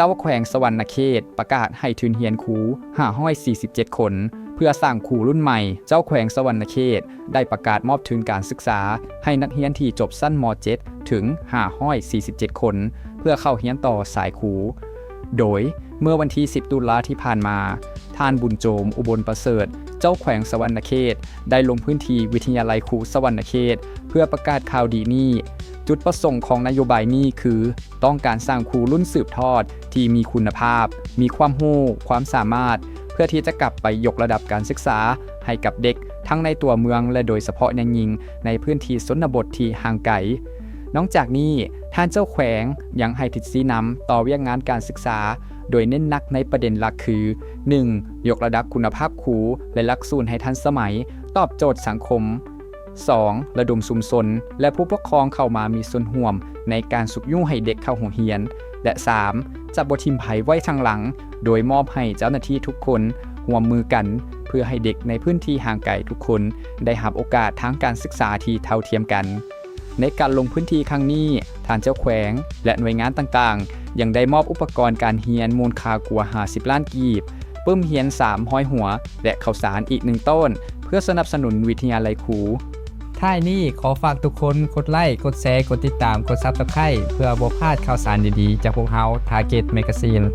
เจ้าแขวงสวรรณเขตประกาศให้ทุนเฮียนครู547 คน เพื่อสร้างคูรุ่นใหม่ เจ้าแขวงสวรรณเขตได้ประกาศมอบทุนการศึกษา ให้นักเฮียนที่จบสั้นม .7 ถึง547 คน เพื่อเข้าเฮียนต่อสายคูโดยเมื่อวันที่ 10 ตุลาที่ผ่านมา ท่านบุญโจมอุบลประเสริฐ เจ้าแขวงสวรรณเขต ได้ลงพื้นที่วิทยาลัยครูสวรรณเขต เพื่อประกาศข่าวดีนี้ จุดประสงค์ของนโยบายนี้คือ ต้องการสร้างครูรุ่นสืบทอดที่มีคุณภาพ มีความรู้ ความสามารถ เพื่อที่จะกลับไปยกระดับการศึกษาให้กับเด็ก ทั้งในตัวเมืองและโดยเฉพาะอย่างยิ่งในพื้นที่ชนบทที่ห่างไกลนอกจากนี้ ท่านเจ้าแขวงยังให้ทิศซีนำต่อเวียงงานการศึกษา โดยเน้นนักในประเด็นหลักคือ 1. ยกระดับคุณภาพครูและหลักสูตรให้ทันสมัย ตอบโจทย์สังคม 2. ระดมชุมชนและผู้ปกครองเข้ามามีส่วนร่วม ในการสุกยุ่งให้เด็กเข้าโรงเรียน และ 3. จับบทิมไผไว้ทางหลัง โดยมอบให้เจ้าหน้าที่ทุกคนร่วมมือกัน เพื่อให้เด็กในพื้นที่ห่างไกลทุกคน ได้รับโอกาสทางการศึกษาที่เท่าเทียมกัน ในการลงพื้นที่ครั้งนี้ทานเจ้าแขวง และหน่วยงานต่างๆ ยังได้มอบอุปกรณ์การเรียนมูลค่ากว่า50ล้านกีบปึ้มเฮียน3ห้อยหัว และข้าวสารอีกหนึ่งต้น เพื่อสนับสนุนวิทยาลัยครูท้ายนี้ขอฝากทุกคนกดไลค์กดแชร์กดติดตามกด Subscribe เพื่อบ่พลาดข่าวสารดีๆ จากพวกเรา Target Magazine